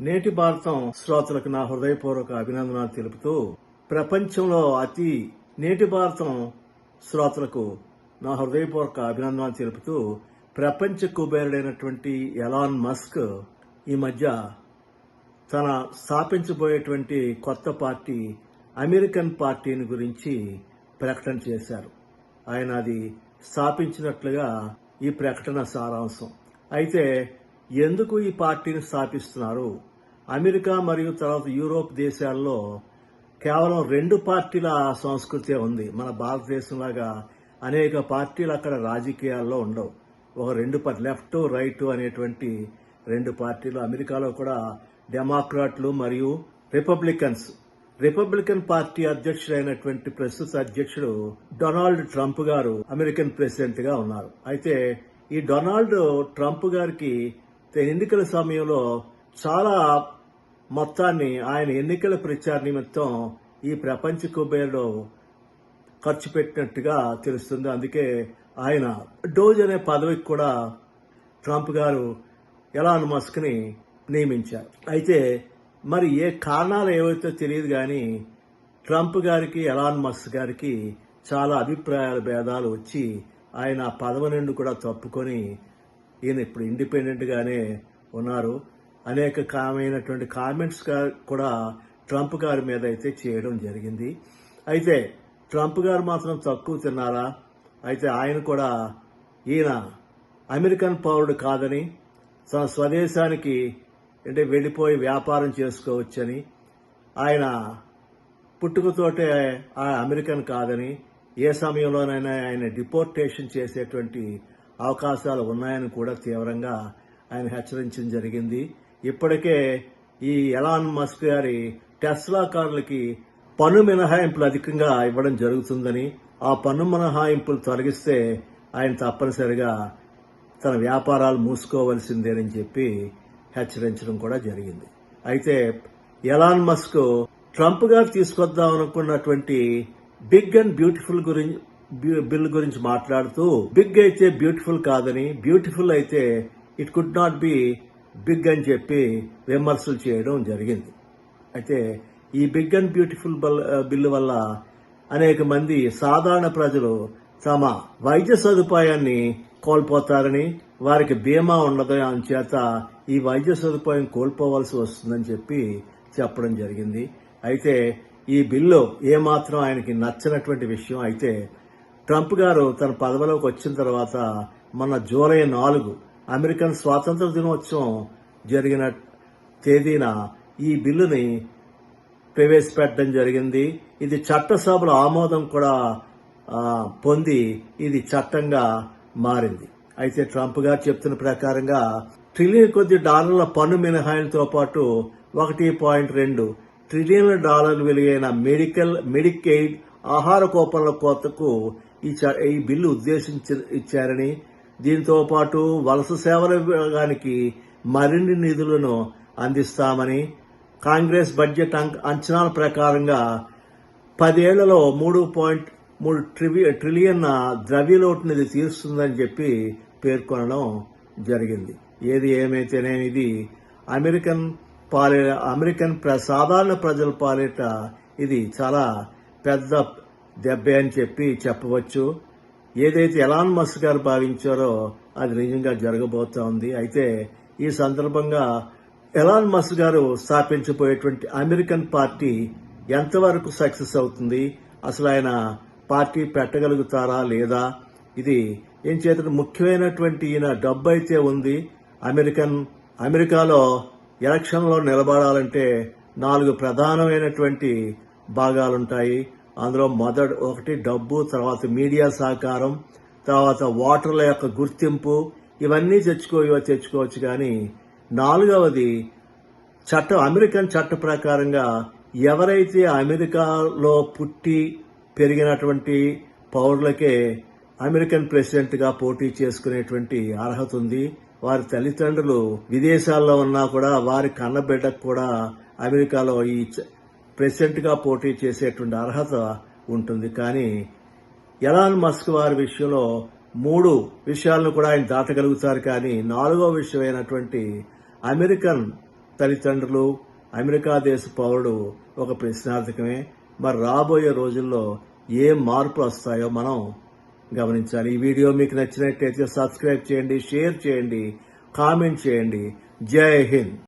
నేటి భారతం శ్రోతలకు నా హృదయపూర్వక అభినందనాలు తెలుపుతూ ప్రపంచంలో అతి నేటి భారతం శ్రోతలకు నా హృదయపూర్వక అభినందనాలు తెలుపుతూ ప్రపంచ కుబేరుడైనటువంటి ఎలాన్ మస్క్ ఈ మధ్య తన స్థాపించబోయేటువంటి కొత్త పార్టీ అమెరికన్ పార్టీని గురించి ప్రకటన చేశారు. ఆయన అది స్థాపించినట్లుగా ఈ ప్రకటన సారాంశం. అయితే ఎందుకు ఈ పార్టీని స్థాపిస్తున్నారు? అమెరికా మరియు తర్వాత యూరోప్ దేశాల్లో కేవలం రెండు పార్టీల సంస్కృతే ఉంది. మన భారతదేశంలాగా అనేక పార్టీలు అక్కడ రాజకీయాల్లో ఉండవు. ఒక రెండు పార్టీ లెఫ్ట్ రైట్ అనేటువంటి రెండు పార్టీలు అమెరికాలో కూడా డెమోక్రాట్లు మరియు రిపబ్లికన్స్. రిపబ్లికన్ పార్టీ అధ్యక్షుడైనటువంటి ప్రస్తుత అధ్యక్షుడు డొనాల్డ్ ట్రంప్ గారు అమెరికన్ ప్రెసిడెంట్గా ఉన్నారు. అయితే ఈ డొనాల్డ్ ట్రంప్ గారికి ఎన్నికల సమయంలో చాలా మొత్తాన్ని ఆయన ఎన్నికల ప్రచార నిమిత్తం ఈ ప్రపంచ కుబేరులో ఖర్చు పెట్టినట్టుగా తెలుస్తుంది. అందుకే ఆయన డోజ్ అనే పదవికి కూడా ట్రంప్ గారు ఎలాన్ మస్క్ని నియమించారు. అయితే మరి ఏ కారణాలు ఏవైతే తెలియదు కానీ ట్రంప్ గారికి ఎలాన్ మస్క్ గారికి చాలా అభిప్రాయాల భేదాలు వచ్చి ఆయన ఆ పదవి నుండి కూడా తప్పుకొని ఈయన ఇప్పుడు ఇండిపెండెంట్ గానే ఉన్నారు. అనేక కామైనటువంటి కామెంట్స్ కూడా ట్రంప్ గారి మీద అయితే చేయడం జరిగింది. అయితే ట్రంప్ గారు మాత్రం తక్కువ తిన్నారా? అయితే ఆయన కూడా ఈయన అమెరికన్ పౌరుడు కాదని తన స్వదేశానికి అంటే వెళ్ళిపోయి వ్యాపారం చేసుకోవచ్చని ఆయన పుట్టుకతోటే ఆ అమెరికన్ కాదని ఏ సమయంలోనైనా ఆయన డిపోర్టేషన్ చేసేటువంటి అవకాశాలు ఉన్నాయని కూడా తీవ్రంగా ఆయన హెచ్చరించడం జరిగింది. ఇప్పటికే ఈ ఎలాన్ మస్క్ గారి టెస్లా కార్లకి పన్ను మినహాయింపులు అధికంగా ఇవ్వడం జరుగుతుందని ఆ పన్ను మినహాయింపులు తొలగిస్తే ఆయన తప్పనిసరిగా తన వ్యాపారాలు మూసుకోవలసిందేనని చెప్పి హెచ్చరించడం కూడా జరిగింది. అయితే ఎలాన్ మస్క్ ట్రంప్ గారు తీసుకొద్దాం అనుకున్నటువంటి బిగ్ అండ్ బ్యూటిఫుల్ గురించి బిల్ గురించి మాట్లాడుతూ బిగ్ అయితే బ్యూటిఫుల్ కాదని బ్యూటిఫుల్ అయితే it could not be big అని చెప్పి విమర్శలు చేయడం జరిగింది. అయితే ఈ బిగ్ అండ్ బ్యూటిఫుల్ బల్- బిల్లు వల్ల అనేక మంది సాధారణ ప్రజలు తమ వైద్య సదుపాయాన్ని కోల్పోతారని వారికి బీమా ఉండదు చేత ఈ వైద్య సదుపాయం కోల్పోవలసి వస్తుందని చెప్పి చెప్పడం జరిగింది. అయితే ఈ బిల్లు ఏమాత్రం ఆయనకి నచ్చినటువంటి విషయం అయితే ట్రంప్ గారు తన పదవిలోకి వచ్చిన తర్వాత మన జూలై నాలుగు అమెరికన్ స్వాతంత్ర దినోత్సవం జరిగిన తేదీన ఈ బిల్లుని ప్రవేశపెట్టడం జరిగింది. ఇది చట్టసభల ఆమోదం కూడా పొంది ఇది చట్టంగా మారింది. అయితే ట్రంప్ గారు చెప్తున్న ప్రకారంగా ట్రిలియన్ కొద్ది డాలర్ల పన్ను మినహాయింపుతో పాటు ఒకటి పాయింట్ రెండు ట్రిలియన్ల డాలర్లు వెలిగైన మెడికల్ మెడికెయిడ్ ఆహార కూపన్ల కోతకు ఈ చ- ఈ బిల్లు ఉద్దేశించి ఇచ్చారని దీంతో పాటు వలస సేవల విభాగానికి మరిన్ని నిధులను అందిస్తామని కాంగ్రెస్ బడ్జెట్ అంచనాల ప్రకారంగా పదేళ్ళలో మూడు పాయింట్ మూడు ట్రివి ట్రిలియన్ ద్రవ్యలోటుని నిధి తీరుస్తుందని చెప్పి పేర్కొనడం జరిగింది. ఏది ఏమైతేనేమి ఇది అమెరికన్ పాలే అమెరికన్ ప్ర- సాధారణ ప్రజల పాలిట ఇది చాలా పెద్ద దెబ్బే అని చెప్పి చెప్పవచ్చు. ఏదైతే ఎలాన్ మస్క్ గారు భావించారో అది నిజంగా జరగబోతోంది అయితే ఈ సందర్భంగా ఎలాన్ మస్క్ గారు స్థాపించబోయేటువంటి అమెరికన్ పార్టీ ఎంతవరకు సక్సెస్ అవుతుంది? అసలు ఆయన పార్టీ పెట్టగలుగుతారా లేదా? ఇది ఏం చేత ముఖ్యమైనటువంటి ఈయన డబ్బు అయితే ఉంది. అమెరికన్ అమెరికాలో ఎలక్షన్లో నిలబడాలంటే నాలుగు ప్రధానమైనటువంటి భాగాలుంటాయి. అందులో మొదటి ఒకటి డబ్బు తర్వాత మీడియా సహకారం తర్వాత ఓటర్ల యొక్క గుర్తింపు ఇవన్నీ తెచ్చుకో తెచ్చుకోవచ్చు కానీ నాలుగవది చట్టం అమెరికన్ చట్ట ప్రకారంగా ఎవరైతే అమెరికాలో పుట్టి పెరిగినటువంటి పౌరులకే అమెరికన్ ప్రెసిడెంట్గా పోటీ చేసుకునేటువంటి అర్హత ఉంది. వారి తల్లిదండ్రులు విదేశాల్లో ఉన్నా కూడా వారి కన్నబిడ్డకు కూడా అమెరికాలో ఈ ప్రెసిడెంట్గా పోటీ చేసేటువంటి అర్హత ఉంటుంది. కానీ ఎలాన్ మస్క్ వారి విషయంలో మూడు విషయాలను కూడా ఆయన దాటగలుగుతారు. కానీ నాలుగో విషయమైనటువంటి అమెరికన్ తల్లిదండ్రులు అమెరికా దేశ పౌరుడు ఒక ప్రశ్నార్థకమే. మరి రాబోయే రోజుల్లో ఏ మార్పులు వస్తాయో మనం గమనించాలి. ఈ వీడియో మీకు నచ్చినట్లయితే సబ్స్క్రైబ్ చేయండి షేర్ చేయండి కామెంట్ చేయండి. జై హింద్.